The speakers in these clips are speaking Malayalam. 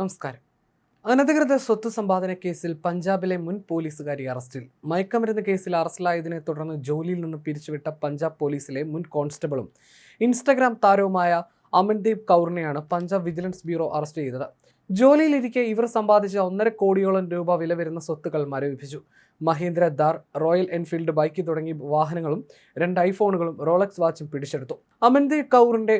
നമസ്കാരം. അനധികൃത സ്വത്ത് സമ്പാദന കേസിൽ പഞ്ചാബിലെ മുൻ പോലീസുകാരി അറസ്റ്റിൽ. മയക്കമരുന്ന് കേസിൽ അറസ്റ്റിലായതിനെ തുടർന്ന് ജോലിയിൽ നിന്ന് പിരിച്ചുവിട്ട പഞ്ചാബ് പോലീസിലെ മുൻ കോൺസ്റ്റബിളും ഇൻസ്റ്റഗ്രാം താരവുമായ അമൻദീപ് കൗറിനെയാണ് പഞ്ചാബ് വിജിലൻസ് ബ്യൂറോ അറസ്റ്റ് ചെയ്തത്. ജോലിയിലിരിക്കെ ഇവർ സമ്പാദിച്ച ഒന്നര കോടിയോളം രൂപ വില വരുന്ന സ്വത്തുക്കൾ മരവിപ്പിച്ചു. Mahindra Thar Royal Enfield bike തുടങ്ങിയ വാഹനങ്ങളും രണ്ട് ഐഫോണുകളും റോളക്സ് വാച്ചും പിടിച്ചെടുത്തു. അമൻദീപ് കൗറിന്റെ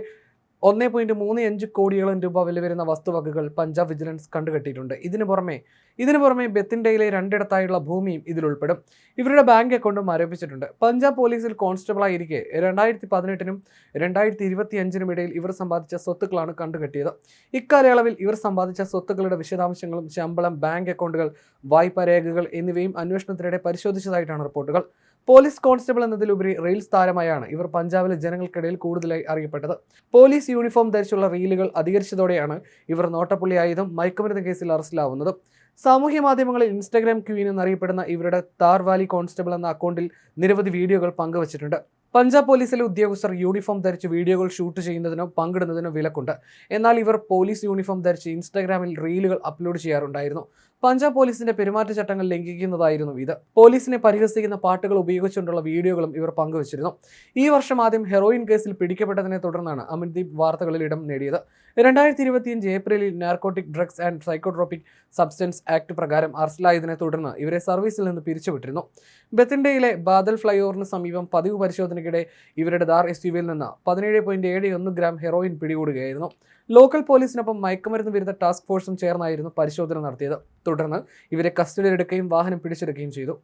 ഒന്നേ പോയിന്റ് മൂന്ന് അഞ്ച് കോടിയോളം രൂപ വില വരുന്ന വസ്തുവകകൾ പഞ്ചാബ് വിജിലൻസ് കണ്ടുകെട്ടിയിട്ടുണ്ട്. ഇതിനു പുറമെ ഇതിനു പുറമെ ബെത്തിൻഡയിലെ രണ്ടിടത്തായുള്ള ഭൂമിയും ഇതിൽ ഉൾപ്പെടും. ഇവരുടെ ബാങ്ക് അക്കൗണ്ടും ആരോപിച്ചിട്ടുണ്ട്. പഞ്ചാബ് പോലീസിൽ കോൺസ്റ്റബിളായിരിക്കെ രണ്ടായിരത്തി പതിനെട്ടിനും രണ്ടായിരത്തി ഇരുപത്തി അഞ്ചിനും ഇടയിൽ ഇവർ സമ്പാദിച്ച സ്വത്തുക്കളാണ് കണ്ടുകെട്ടിയത്. ഇക്കാലയളവിൽ ഇവർ സമ്പാദിച്ച സ്വത്തുക്കളുടെ വിശദാംശങ്ങളും ശമ്പളം ബാങ്ക് അക്കൗണ്ടുകൾ വായ്പാ രേഖകൾ എന്നിവയും അന്വേഷണത്തിനിടെ പരിശോധിച്ചതായിട്ടാണ് റിപ്പോർട്ടുകൾ. പോലീസ് കോൺസ്റ്റബിൾ എന്നതിലുപരി റീൽസ് താരമായാണ് ഇവർ പഞ്ചാബിലെ ജനങ്ങൾക്കിടയിൽ കൂടുതലായി അറിയപ്പെട്ടത്. പോലീസ് യൂണിഫോം ധരിച്ചുള്ള റീലുകൾ അധികരിച്ചതോടെയാണ് ഇവർ നോട്ടപ്പുള്ളിയായതും മയക്കുമരുന്ന് കേസിൽ അറസ്റ്റിലാവുന്നതും. സാമൂഹ്യ മാധ്യമങ്ങളിൽ ഇൻസ്റ്റാഗ്രാം ക്വീൻ എന്നറിയപ്പെടുന്ന ഇവരുടെ താർ വാലി കോൺസ്റ്റബിൾ എന്ന അക്കൗണ്ടിൽ നിരവധി വീഡിയോകൾ പങ്കുവച്ചിട്ടുണ്ട്. പഞ്ചാബ് പോലീസിലെ ഉദ്യോഗസ്ഥർ യൂണിഫോം ധരിച്ച് വീഡിയോകൾ ഷൂട്ട് ചെയ്യുന്നതിനോ പങ്കിടുന്നതിനോ വിലക്കുണ്ട്. എന്നാൽ ഇവർ പോലീസ് യൂണിഫോം ധരിച്ച് ഇൻസ്റ്റാഗ്രാമിൽ റീലുകൾ അപ്ലോഡ് ചെയ്യാറുണ്ടായിരുന്നു. പഞ്ചാബ് പോലീസിന്റെ പെരുമാറ്റച്ചട്ടങ്ങൾ ലംഘിക്കുന്നതായിരുന്നു ഇത്. പോലീസിനെ പരിഹസിക്കുന്ന പാട്ടുകൾ ഉപയോഗിച്ചുകൊണ്ടുള്ള വീഡിയോകളും ഇവർ പങ്കുവച്ചിരുന്നു. ഈ വർഷം ആദ്യം ഹെറോയിൻ കേസിൽ പിടിക്കപ്പെട്ടതിനെ തുടർന്നാണ് അമിൻദീപ് വാർത്തകളിൽ ഇടം നേടിയത്. രണ്ടായിരത്തി ഇരുപത്തിയഞ്ച് ഏപ്രിലിൽ narcotic drugs and psychotropic substance act പ്രകാരം അറസ്റ്റിലായതിനെ തുടർന്ന് ഇവരെ സർവീസിൽ നിന്ന് പിരിച്ചുവിട്ടിരുന്നു. ബത്തിൻഡയിലെ ബാദൽ ഫ്ലൈഓവറിന് സമീപം പതിവ് പരിശോധനയ്ക്കിടെ ഇവരുടെ ദാർ എസ് യുവിൽ നിന്ന് പതിനേഴ് പോയിന്റ് ഏഴ് ഒന്ന് ഗ്രാം ഹെറോയിൻ പിടികൂടുകയായിരുന്നു. ലോക്കൽ പോലീസിനൊപ്പം മയക്കുമരുന്ന് വിരുദ്ധ ടാസ്ക് ഫോഴ്സും ചേർന്നായിരുന്നു പരിശോധന നടത്തിയത്. തുടർന്ന് ഇവരെ കസ്റ്റഡിയിലെടുക്കുകയും വാഹനം പിടിച്ചെടുക്കുകയും ചെയ്തു.